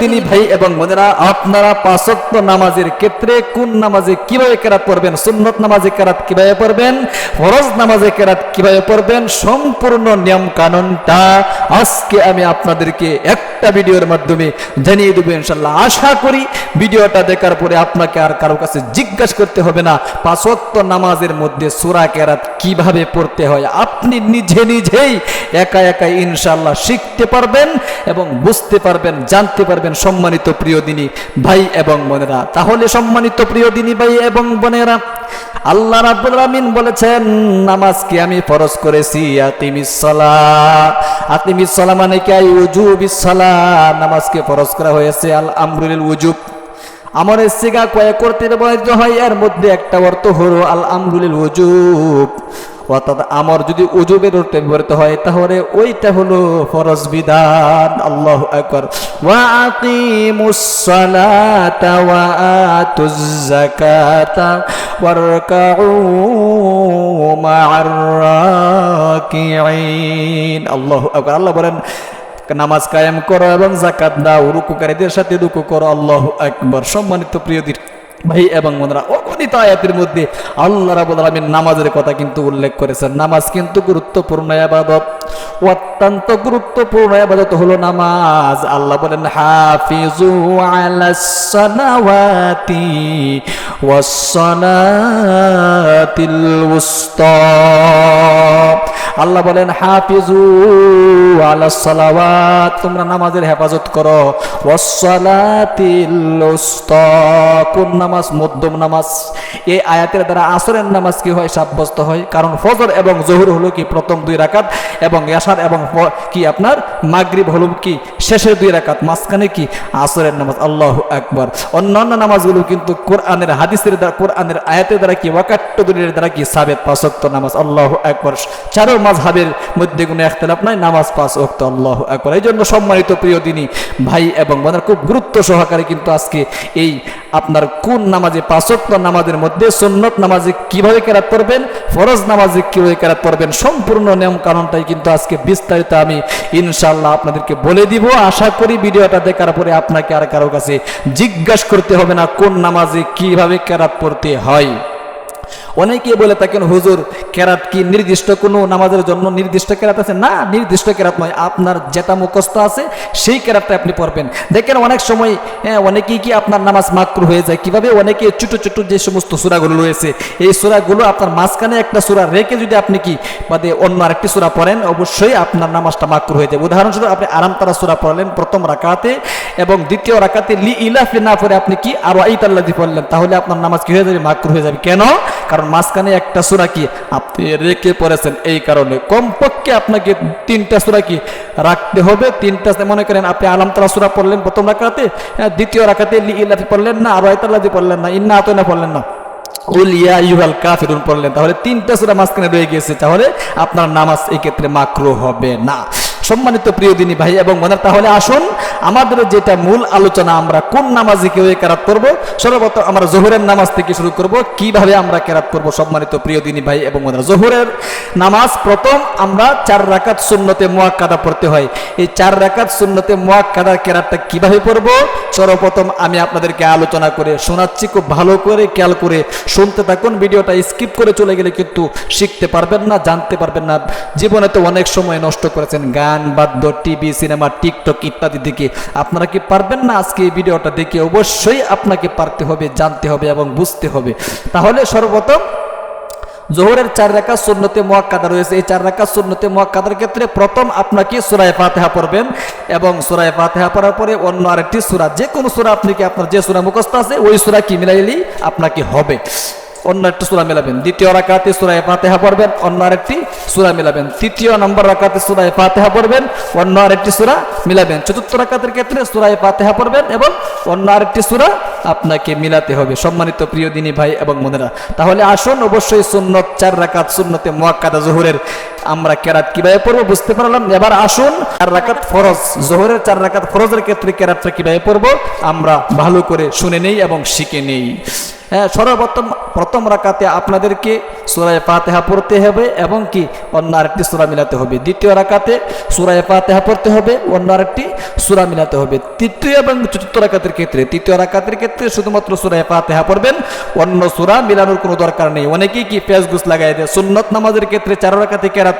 দিনী ভাই এবং বোনেরা, আপনারা পাঁচক্ত নামাজের ক্ষেত্রে কোন নামাজে কীভাবে কেরাত পড়বেন? সুন্নত নামাজে কেরাত কীভাবে পড়বেন? ফরজ নামাজে কেরাত কীভাবে পড়বেন? সম্পূর্ণ নিয়ম কানুনটা আজকে আমি আপনাদেরকে একটা ভিডিওর মাধ্যমে জানিয়ে দেবো ইনশাল্লাহ আশা করি ভিডিওটা দেখার পরে আপনাকে আর কারও কাছে জিজ্ঞাসা করতে হবে না পাঁচক্ত নামাজের মধ্যে সুরা কেরাত কীভাবে পড়তে হয়? আপনি নিজে নিজেই একা একা ইনশাল্লাহ শিখতে পারবেন এবং বুঝতে পারবেন, জানতে পারবেন। সম্মানিত প্রিয় দিনী ভাই এবং বোনেরা। তাহলে সম্মানিত প্রিয় দিনী ভাই এবং বোনেরা, আল্লাহ রাব্বুল আমিন বলেছেন নামাজকে আমি ফরজ করেছি? আকিমিস সালাহ। আকিমিস সালাহ মানে কি? আই উজুবিস সালাহ। নামাজকে ফরজ করা হয়েছে? আল আমরুল উজুব। আমরের সিগা কয়েক করতে ব্যবহৃত হয়, এর মধ্যে একটা অর্থ হলো আল আমরুল উজুব। অর্থাৎ আমর যদি উজুবের অর্থে ব্যবহৃত হয়, তাহলে ওইটা হলো ফরজ বিধান। আল্লাহ রাকিঈন। আল্লাহু আল্লাহ বলেন, নামাজ কায়েম করো এবং জাকাত দাও, রুকুকারীদের সাথে রুকু করো। আল্লাহ আকবার। সম্মানিত প্রিয় প্রিয়দের ভাই, এবং মনরা অগণিত আয়াতের মধ্যে আল্লাহ রাবুল আলমীর নামাজের কথা কিন্তু উল্লেখ করেছেন। নামাজ কিন্তু গুরুত্বপূর্ণ আবাদত। অত্যন্ত গুরুত্বপূর্ণ আবাদত হলো নামাজ। আল্লাহ বলেন হাফিজু আলাস সালাওয়াতি ওয়াস উস্তা। আল্লাহ বলেন, হাফিজু সালাওয়াত, তোমরা নামাজের হেফাজত করো। কোন নামাজ? মধ্যম নামাজ। এই আয়াতের দ্বারা আসরের নামাজ কি হয়? সাব্যস্ত হয়। কারণ ফজর এবং জহুর হলো কি? প্রথম দুই রাকাত এবং ইয়াসার এবং কি আপনার? মাগরিব হলো কি? শেষের দুই রাকাত। মাঝখানে কি? আসরের নামাজ। আল্লাহ একবার অন্যান্য নামাজগুলো কিন্তু কোরআনের, হাদিসের দ্বারা, কোরআনের আয়াতের দ্বারা কি? ওয়াকাট্ট দ্বারা কি? সাবেত পাঁচ ওয়াক্ত নামাজ। আল্লাহ একবার চারো মাঝহাবের মধ্যে কোনো একতলাপ নাই, নামাজ পাঁচ ওয়াক্ত, আল্লাহ একবার এই জন্য সম্মানিত প্রিয় দিনী ভাই এবং বোনের, খুব গুরুত্ব সহকারে কিন্তু আজকে এই আপনার কোন নামাজে পাঁচক্ত নামাজের মধ্যে সুন্নত নামাজে কীভাবে কেরাত পড়বেন, ফরজ নামাজে কীভাবে কেরাত পড়বেন, সম্পূর্ণ নিয়ম কারণটাই কিন্তু আজকে বিস্তারিত আমি ইনশাল্লাহ আপনাদেরকে বলে দিব। আশা করি ভিডিওটা দেখার পরে আপনাকে আর কারও কাছে জিজ্ঞাসা করতে হবে না কোন নামাজে কীভাবে কেরাত পড়তে হয়। অনেকে বলে থাকেন হুজুর কেরাত কি নির্দিষ্ট কোনো নামাজের জন্য নির্দিষ্ট কেরাত আছে? না নির্দিষ্ট কেরাত নয় আপনার যেটা মুখস্থ আছে সেই কেরাতটা আপনি পড়বেন। দেখেন অনেক সময় হ্যাঁ, অনেকেই কি আপনার নামাজ মাকরু হয়ে যায়। কীভাবে? অনেকে ছোট ছোট যে সমস্ত সুরাগুলো রয়েছে এই সুরাগুলো আপনার মাঝখানে একটা সুরা রেখে যদি আপনি কি বাদে অন্য আরেকটি সুরা পড়েন অবশ্যই আপনার নামাজটা মাকরু হয়ে যাবে। উদাহরণস্বরূপ আপনি আরামতারা সুরা পড়লেন প্রথম রাকাতে এবং দ্বিতীয় রাকাতে লি ইলাফে না পড়ে আপনি কি আরও আইতাল্লাদি পড়লেন তাহলে আপনার নামাজ কি হয়ে যাবে? মাকরু হয়ে যাবে। কেন? কারণ মাঝখানে একটা সুরা কি? আপনি রেখে পড়েছেন এই কারণে। কমপক্ষে আপনাকে তিনটা সুরা কি রাখতে হবে? তিনটা মনে করেন আপনি আলামতলা সুরা পড়লেন প্রথম রাখাতে দ্বিতীয় রাখাতে ইলাফি পড়লেন না, আরও আইতাল্লাদি পড়লেন না, ইন্না আতনা পড়লেন না। পড়লেন। তাহলে তিনটা সুরা মাঝখানে রয়ে গিয়েছে। তাহলে আপনার নামাজ এক্ষেত্রে ক্ষেত্রে মাকরু হবে না। সম্মানিত প্রিয় দিনী ভাই এবং মনে তাহলে আসুন আমাদের যেটা মূল আলোচনা, আমরা কোন নামাজে কেউ কেরাত করব, সর্বপ্রথম আমরা জোহরের নামাজ থেকে শুরু করব, কীভাবে আমরা কেরাত করব সম্মানিত প্রিয় দিনী ভাই এবং মনে জোহরের নামাজ প্রথম আমরা চার রাকাত সুন্নতে মোয়াক্কাদা পড়তে হয়। এই চার রাকাত সুন্নতে মোয়াক্কাদা কেরাতটা কীভাবে পড়ব, সর্বপ্রথম আমি আপনাদেরকে আলোচনা করে শোনাচ্ছি, খুব ভালো করে খেয়াল করে শুনতে থাকুন। ভিডিওটা স্কিপ করে চলে গেলে কিন্তু শিখতে পারবেন না, জানতে পারবেন না। জীবনে তো অনেক সময় নষ্ট করেছেন গান বাদ্য, টিভি, সিনেমা, টিকটক ইত্যাদি দিকে আপনারা কি পারবেন না আজকে এই ভিডিওটা দেখে? অবশ্যই আপনাকে পারতে হবে, জানতে হবে এবং বুঝতে হবে। তাহলে সর্বপ্রথম জোহরের চার রেখা সুন্নতে মোয়াক্কাদা রয়েছে। এই চার রেখা সুন্নতে মোয়াক্কাদার ক্ষেত্রে প্রথম আপনাকে সুরায় ফাতেহা পড়বেন এবং সুরায় ফাতেহা পড়ার পরে অন্য আরেকটি সুরা যে কোনো সুরা আপনি কি আপনার যে সুরা মুখস্থ আছে, ওই সুরা কি মিলাইলেই আপনাকে হবে। অন্য একটা সুরা মেলাবেন। দ্বিতীয় রাকাতে সুরায় ফাতেহা পড়বেন, অন্য আরেকটি সুরা মেলাবেন। তৃতীয় নম্বর রাকাতে সুরায় ফাতেহা পড়বেন, অন্য আরেকটি সুরা মিলাবেন। চতুর্থ রাকাতের ক্ষেত্রে সুরায় ফাতেহা পড়বেন এবং অন্য আরেকটি সুরা আপনাকে মিলাতে হবে। সম্মানিত প্রিয় দিনী ভাই এবং বোনেরা, তাহলে আসুন অবশ্যই সুন্নত চার রাকাত সুন্নতে মোয়াক্কাদা জোহরের আমরা কেরাত কীভাবে পড়ব বুঝতে পারলাম। এবার আসুন চার রাকাত ফরজ, জোহরের চার রাকাত ফরজের ক্ষেত্রে কেরাতটা কীভাবে পড়ব আমরা ভালো করে শুনে নেই এবং শিখে নেই। হ্যাঁ সর্বপ্রথম প্রথম রাকাতে আপনাদেরকে সুরায় ফাতেহা পড়তে হবে এবং কি? অন্য আরেকটি সুরা মিলাতে হবে। দ্বিতীয় রাকাতে সুরায় ফাতেহা পড়তে হবে, অন্য আরেকটি সুরা মিলাতে হবে। তৃতীয় এবং চতুর্থ রাকাতের ক্ষেত্রে তৃতীয় রাকাতের ক্ষেত্রে শুধুমাত্র সুরায় ফাতেহা পড়বেন, অন্য সুরা মিলানোর কোনো দরকার নেই। অনেকেই কি পেঁয়াজ গুছ লাগাই দেয়? সুন্নত নামাজের ক্ষেত্রে চার রাকাতে কেরাত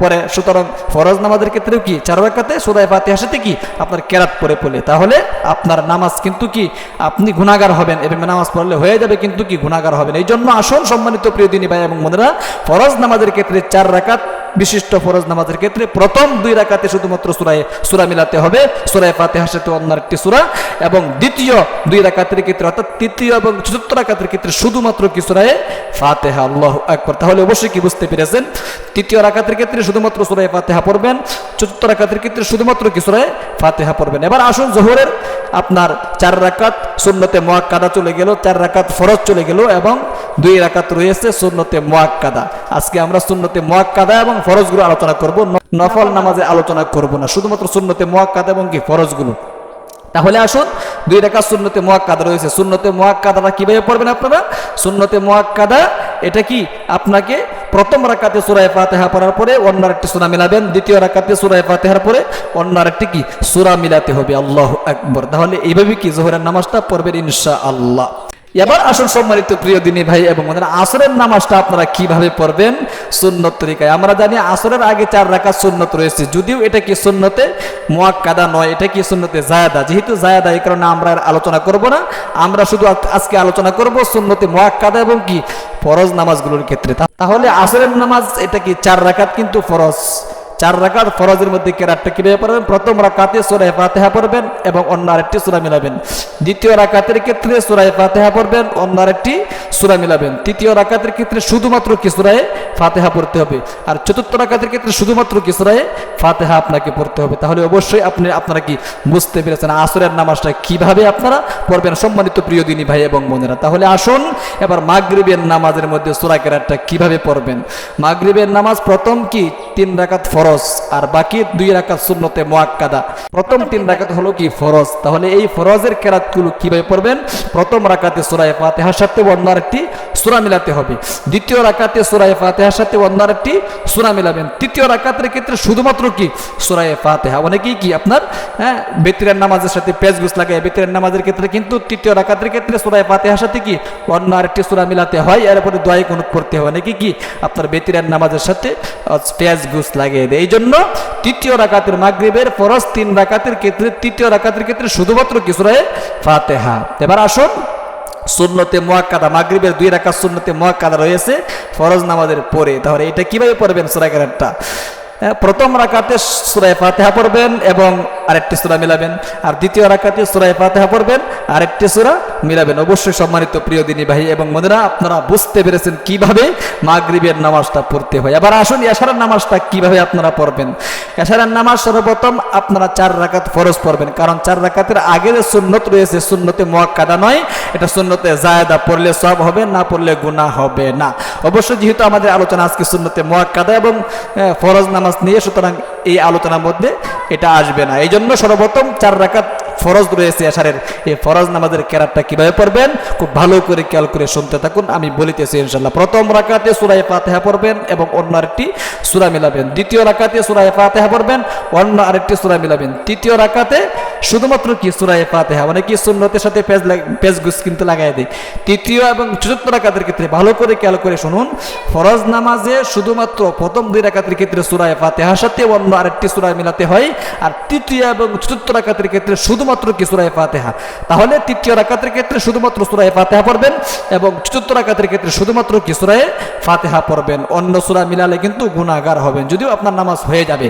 পরে সুতরাং ফরজ নামাজের ক্ষেত্রেও কি? চার রাকাতে সুরায় ফাতেহার সাথে কি? আপনার কেরাত পরে পড়লে। তাহলে আপনার নামাজ কিন্তু কি? আপনি গুণাগার হবেন। এভাবে নামাজ পড়লে হয়ে যাবে কিন্তু কি? গুণাগার হবেন। এই জন্য আসল সম্মানিত প্রিয় দিনী ভাই এবং মনেরা ফরজ নামাজের ক্ষেত্রে চার রাকাত বিশিষ্ট ফরজ নামাজের ক্ষেত্রে প্রথম দুই রাকাতে শুধুমাত্র সুরায়, সুরা মিলাতে হবে। সুরায় ফাতেহার সাথে অন্য একটি সুরা। এবং দ্বিতীয় দুই রাকাতের ক্ষেত্রে, অর্থাৎ তৃতীয় এবং চতুর্থ রাকাতের ক্ষেত্রে শুধুমাত্র কি সুরায়? ফাতেহা, আল্লাহ একবার তাহলে অবশ্যই কি বুঝতে পেরেছেন? তৃতীয় রাকাতের ক্ষেত্রে শুধুমাত্র সুরায় ফাতেহা পড়বেন। চতুর্থ রাকাতের ক্ষেত্রে শুধুমাত্র কি সুরায়? ফাতেহা পড়বেন। এবার আসুন জোহরের আপনার চার রাকাত সুন্নতে মোয়াক্কাদা চলে গেল, চার রাকাত ফরজ চলে গেল এবং দুই রাকাত রয়েছে সুন্নতে মোয়াক্কাদা আজকে আমরা সুন্নতে মোয়াক্কাদা এবং ফরজগুলো আলোচনা করব। নফল নামাজে আলোচনা করব না, শুধুমাত্র সুন্নতে মোয়াক্কাদা এবং কি ফরজগুলো। তাহলে আসুন, দুই রেখা সুন্নতে মোয়াক্কাদা রয়েছে। সুন্নতে মোয়াক্কাদাটা কীভাবে পড়বেন আপনারা? সুন্নতে মোয়াক্কাদা এটা কি? আপনাকে প্রথম রাকাতে সুরায় ফাতেহা পড়ার পরে অন্য আরেকটি সূরা মিলাবেন, দ্বিতীয় রাকাতে সুরায় ফাতেহার পরে অন্য আরেকটি কি? সূরা মিলাতে হবে। আল্লাহ আকবর। তাহলে এইভাবে কি? জোহরের নামাজটা পড়বেন ইনশা আল্লাহ এবার আসল সম্মানিত প্রিয় দিনী ভাই এবং আসরের নামাজটা আপনারা কীভাবে পড়বেন? সুন্নত তরিকায়। আমরা জানি আসরের আগে চার রাখা সুন্নত রয়েছে। যদিও এটা কি সুন্নতে মোয়াক্কাদা নয়, এটা কি সুন্নতে জায়াদা যেহেতু জায়াদা এই কারণে আমরা আলোচনা করব না। আমরা শুধু আজকে আলোচনা করব সুন্নতে মোয়াক্কাদা এবং কি? ফরজ নামাজগুলোর ক্ষেত্রে। তাহলে আসরের নামাজ, এটা কি চার রাকাত কিন্তু ফরজ? চার রাকাত ফরজের মধ্যে কেরাতটা কীভাবে পড়বেন? প্রথম রাকাতে সূরা ফাতিহা পড়বেন এবং অন্য আরেকটি সূরা মিলাবেন। দ্বিতীয় রাকাতের ক্ষেত্রে সূরা ফাতিহা পড়বেন, অন্য আরেকটি সূরা মিলাবেন। তৃতীয় রাকাতের ক্ষেত্রে শুধুমাত্র কি সূরায়ে ফাতিহা পড়তে হবে? আর চতুর্থ রাকাতের ক্ষেত্রে শুধুমাত্র কি সূরায়ে ফাতিহা আপনাকে পড়তে হবে? তাহলে অবশ্যই আপনি, আপনারা কি বুঝতে পেরেছেন আসরের নামাজটা কীভাবে আপনারা পড়বেন? সম্মানিত প্রিয় দিনী ভাই এবং বোনেরা, তাহলে আসুন এবার মাগরিবের নামাজের মধ্যে সূরা কেরাতটা কীভাবে পড়বেন? মাগরিবের নামাজ প্রথম কি? তিন রাকাত ফরজ আর বাকি দুই রাকাত সুন্নতে মোয়াক্কাদা প্রথম তিন রাকাত হলো কি ফরজ? তাহলে এই ফরজের কেরাতগুলো কীভাবে পড়বেন? প্রথম রাকাতে সূরা ফাতিহার সাথে অন্য আরেকটি সূরা মিলাতে হবে। দ্বিতীয় রাকাতে সূরা ফাতিহার সাথে অন্য আরেকটি সূরা মিলাবেন। তৃতীয় রাকাতের ক্ষেত্রে শুধুমাত্র কি? সূরা ফাতিহা। অনেকেই কি আপনার হ্যাঁ বেতিরের নামাজের সাথে পেজ গুছ লাগে বেতিরের নামাজের ক্ষেত্রে কিন্তু তৃতীয় রাকাতের ক্ষেত্রে সূরা ফাতিহার সাথে কি? অন্য আরেকটি সূরা মিলাতে হয়। এরপরে দোয়াই কুনুত পড়তে হয়। অনেকে কি আপনার বেতিরের নামাজের সাথে পেঁয়াজ গুছ লাগিয়ে এই জন্য তৃতীয় রাকাতের মাগরিবের ফরজ তিন রাকাতের ক্ষেত্রে তৃতীয় রাকাতের ক্ষেত্রে শুধুমাত্র কি ফাতেহা? এবার আসুন সুন্নতে মোয়াক্কাদা মাগরিবের দুই রাকাত সুন্নতে মোয়াক্কাদা রয়েছে ফরজ নামাজের পরে। তাহলে এটা কীভাবে পড়বেন সূরা কেরাতটা হ্যাঁ, প্রথম রাকাতে সুরায় ফাতেহা পড়বেন এবং আরেকটি সুরা মিলাবেন। আর দ্বিতীয় রাকাতে সুরায় ফাতেহা পড়বেন, আরেকটি সুরা মিলাবেন। অবশ্যই সম্মানিত প্রিয় দিনী ভাই এবং মনেরা আপনারা বুঝতে পেরেছেন কীভাবে মাগরিবের নামাজটা পড়তে হয়। আবার আসুন, এশারের নামাজটা কীভাবে আপনারা পড়বেন? এশারের নামাজ সর্বপ্রথম আপনারা চার রাকাত ফরজ পড়বেন। কারণ চার রাকাতের আগে যে সুন্নত রয়েছে, সুন্নতে মোয়াক্কাদা নয়। এটা সুন্নতে জায়দা পড়লে সব হবে, না পড়লে গুনাহ হবে না। অবশ্যই যেহেতু আমাদের আলোচনা আজকে সুন্নতে মোয়াক্কাদা এবং ফরজ নামাজ নিয়ে, সুতরাং এই আলোচনার মধ্যে এটা আসবে না। এই জন্য সর্বপ্রথম চার রাকাত ফরজ রয়েছে আশারের এই ফরজ নামাজের কেরাতটা কীভাবে পড়বেন? খুব ভালো করে খেয়াল করে শুনতে থাকুন। আমি বলিতেছি ইনশাল্লাহ প্রথম রাকাতে সুরায় ফাতেহা পড়বেন এবং অন্য আরেকটি সুরা মিলাবেন। দ্বিতীয় রাকাতে সুরায় ফাতেহা পড়বেন, অন্য আরেকটি সুরা মিলাবেন। তৃতীয় রাকাতে শুধুমাত্র কি সুরায় ফাতেহা? মানে কি সুন্নতের সাথে পেজ পেজ গুস কিন্তু লাগাই দেয় তৃতীয় এবং চতুর্থ রাকাতের ক্ষেত্রে ভালো করে খেয়াল করে শুনুন। ফরজ নামাজে শুধুমাত্র প্রথম দুই রাকাতের ক্ষেত্রে সুরায় ফাতেহার সাথে অন্য আরেকটি সুরা মিলাতে হয়। আর তৃতীয় এবং চতুর্থ রাকাতের ক্ষেত্রে শুধুমাত্র কি সুরায় ফাতেহা? তাহলে তৃতীয় রাকাতের ক্ষেত্রে শুধুমাত্র সুরায় ফাতেহা পড়বেন এবং চতুর্থ রাকাতের ক্ষেত্রে শুধুমাত্র কি সুরায় ফাতেহা পড়বেন। অন্য সুরা মিলালে কিন্তু গুণাগার হবেন। যদিও আপনার নামাজ হয়ে যাবে।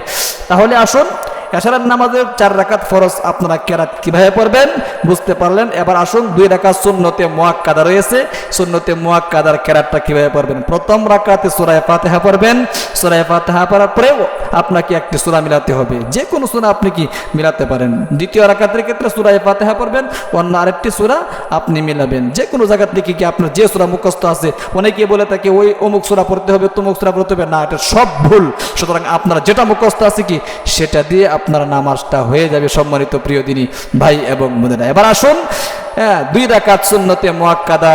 তাহলে আসুন এশারার নামাজের চার রাকাত ফরজ আপনারা কেরাত কীভাবে পড়বেন বুঝতে পারলেন? এবার আসুন, দুই রাকাত সুন্নতে মোয়াক্কাদা রয়েছে। সুন্নতে মোয়াক্কাদার কেরাতটা কীভাবে পড়বেন? প্রথম রাকাতে সূরা ফাতিহা পড়বেন। সূরা ফাতিহা পড়ার পরে আপনাকে একটি সূরা মিলাতে হবে। যে কোনো সূরা আপনি কি মিলাতে পারেন? দ্বিতীয় রাকাতের ক্ষেত্রে সূরা ফাতিহা পড়বেন। অন্য আরেকটি সূরা আপনি মিলাবেন। যে কোনো জায়গা থেকে কি আপনার যে সূরা মুখস্থ আছে, অনেকে বলে থাকে, ওই অমুক সূরা পড়তে হবে, তমুক সূরা পড়তে হবে। না, এটা সব ভুল। সুতরাং আপনার যেটা মুখস্থ আছে কি, সেটা দিয়ে আপনার নামাজটা হয়ে যাবে সম্মানিত প্রিয় দিনী ভাই এবং বোনেরা। এবার আসুন হ্যাঁ দুই রাকাত সুন্নতে মোয়াক্কাদা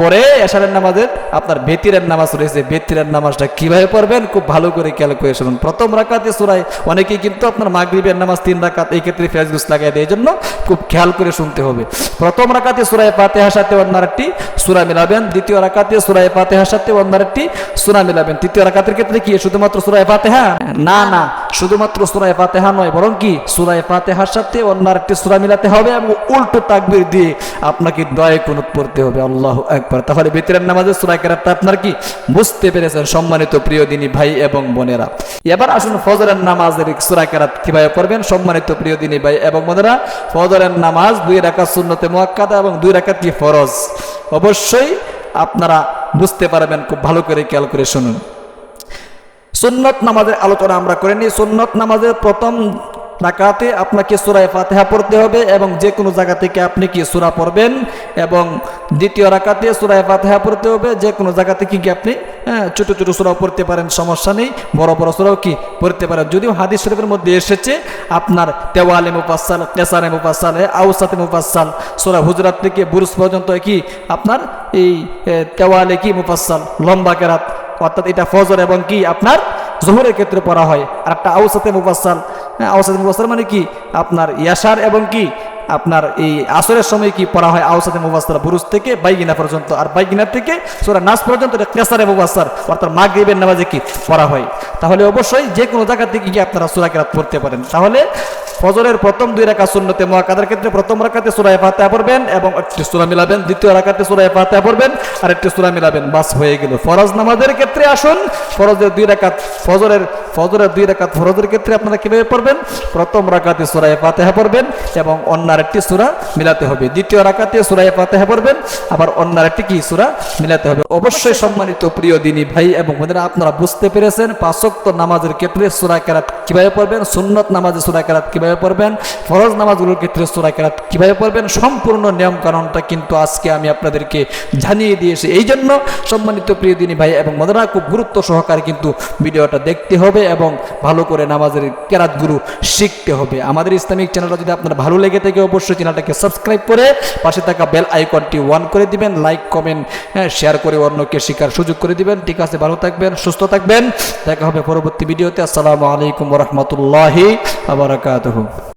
পরে এশারের নামাজের, আপনার বেতিরের নামাজ রয়েছে। বেতিরের নামাজটা কীভাবে পড়বেন? খুব ভালো করে খেয়াল করে শুনুন। প্রথম রাকাতে সুরাই অনেকেই কিন্তু আপনার মাগরিবের নামাজ তিন রাকাত, এই ক্ষেত্রে ফেসগুস লাগাই দেয়। এই জন্য খুব খেয়াল করে শুনতে হবে। প্রথম রাকাতে সুরায় ফাতেহার সাথে অন্য একটি সুরা মিলাবেন। দ্বিতীয় রাকাতে সুরায় ফাতেহার সাথে অন্য একটি সুরা মিলাবেন। তৃতীয় রাকাতের ক্ষেত্রে কি শুধুমাত্র সুরায় ফাতেহা? না না। শুধুমাত্র সুরায় ফাতেহা নয়, বরং কি? সুরায় ফাতেহার সাথে অন্য একটি সুরা মিলাতে হবে এবং উল্টো তাকবির দিয়ে আপনাকে দয়ে কুনুত পড়তে হবে, আল্লাহ একবার তাহলে বেতিরের নামাজের সুরা কেরাতটা আপনার কি? বুঝতে পেরেছেন, সম্মানিত প্রিয় দিনী ভাই এবং বোনেরা। এবার আসুন ফজরের নামাজের সুরা কেরাত কীভাবে পড়বেন, সম্মানিত প্রিয় দিনী ভাই এবং বোনেরা, ফজরের নামাজ দুই রাকাত সুন্নতে মোয়াক্কাদা এবং দুই রাকাত কি ফরজ। অবশ্যই আপনারা বুঝতে পারবেন, খুব ভালো করে খেয়াল করে শুনুন। সুন্নত নামাজের আলোচনা আমরা করে নিই। সুন্নত নামাজের প্রথম রাকাতে আপনাকে সুরায় ফাতেহা পড়তে হবে এবং যে কোনো জায়গা থেকে আপনি কি সুরা পড়বেন এবং দ্বিতীয় রাকাতে সুরায় ফাতেহা পড়তে হবে যে কোনো জায়গা থেকে কি আপনি হ্যাঁ ছোটো ছোটো সুরাও পড়তে পারেন, সমস্যা নেই। বড় বড় সুরাও কি পড়তে পারেন। যদিও হাদিস শরীফের মধ্যে এসেছে, আপনার তেওয়ালে মুফাসাল কেসারে মুফাসাল আউসাতে মুফাসাল সুরা হুজরাত থেকে বুরুজ পর্যন্ত কি আপনার এই তেওয়ালে কি মুফাসাল লম্বা কেরাত অর্থাৎ এটা ফজর এবং কি? আপনার জোহরের ক্ষেত্রে পড়া হয়। আর একটা আউসাতে মুফাসাল হ্যাঁ আউসাতে মুফাসাল মানে কি? আপনার ইয়াসার এবং কি? আপনার এই আসরের সময় কি পড়া হয়? আউসাতে মুফাসাল বুরুজ থেকে বাইগিনা পর্যন্ত। আর বাইগিনা থেকে সোরা নাচ পর্যন্ত এটা কেসারে মুফাসার অর্থাৎ মাগরিবের নামাজে কি? পড়া হয়। তাহলে অবশ্যই যে কোনো জায়গা থেকে গিয়ে আপনারা সুরা কেরাত পড়তে পারেন। তাহলে ফজরের প্রথম দুই রাখা শূন্যতে মহাকাদের ক্ষেত্রে প্রথম রাখাতে সুরায় ফাতে পড়বেন এবং একটি সুরা মিলাবেন, দ্বিতীয় রাখাতে সুরায় ফাতে পড়বেন আর একটি সুরা মিলাবেন, বাস হয়ে গেল। ফরজ নামাজের ক্ষেত্রে আসুন, ফরজের দুই রাখাত ফজরের ফজরের দুই রাকাত ফরজের ক্ষেত্রে আপনারা কীভাবে পড়বেন? প্রথম রাকাতে সুরায় ফাতেহা পড়বেন এবং অন্য একটি সুরা মিলাতে হবে। দ্বিতীয় রাকাতে সুরায় ফাতেহা পড়বেন, আবার অন্য একটি কি? সুরা মিলাতে হবে। অবশ্যই সম্মানিত প্রিয় দিনী ভাই এবং বোনেরা, আপনারা বুঝতে পেরেছেন পাঁচক্ত নামাজের ক্ষেত্রে সুরা কেরাত কীভাবে পড়বেন, সুন্নত নামাজে সুরা কেরাত কীভাবে পড়বেন, ফরজ নামাজগুলোর ক্ষেত্রে সুরা কেরাত কীভাবে পড়বেন, সম্পূর্ণ নিয়ম কানুনটা কিন্তু আজকে আমি আপনাদেরকে জানিয়ে দিয়েছি। এই জন্য সম্মানিত প্রিয় দিনী ভাই এবং বোনেরা, খুব গুরুত্ব সহকারে কিন্তু ভিডিওটা দেখতে হবে এবং ভালো করে নামাজের কেরাতগুলো শিখতে হবে। আমাদের ইসলামিক চ্যানেলটা যদি আপনার ভালো লেগে থাকে, অবশ্যই চ্যানেলটাকে সাবস্ক্রাইব করে পাশে থাকা বেল আইকনটি ওয়ান করে দিবেন, লাইক, কমেন্ট হ্যাঁ শেয়ার করে অন্যকে শেখার সুযোগ করে দিবেন। ঠিক আছে, ভালো থাকবেন, সুস্থ থাকবেন। দেখা হবে পরবর্তী ভিডিওতে। আসসালামু আলাইকুম রহমতুল্লাহি আবরাকাতহ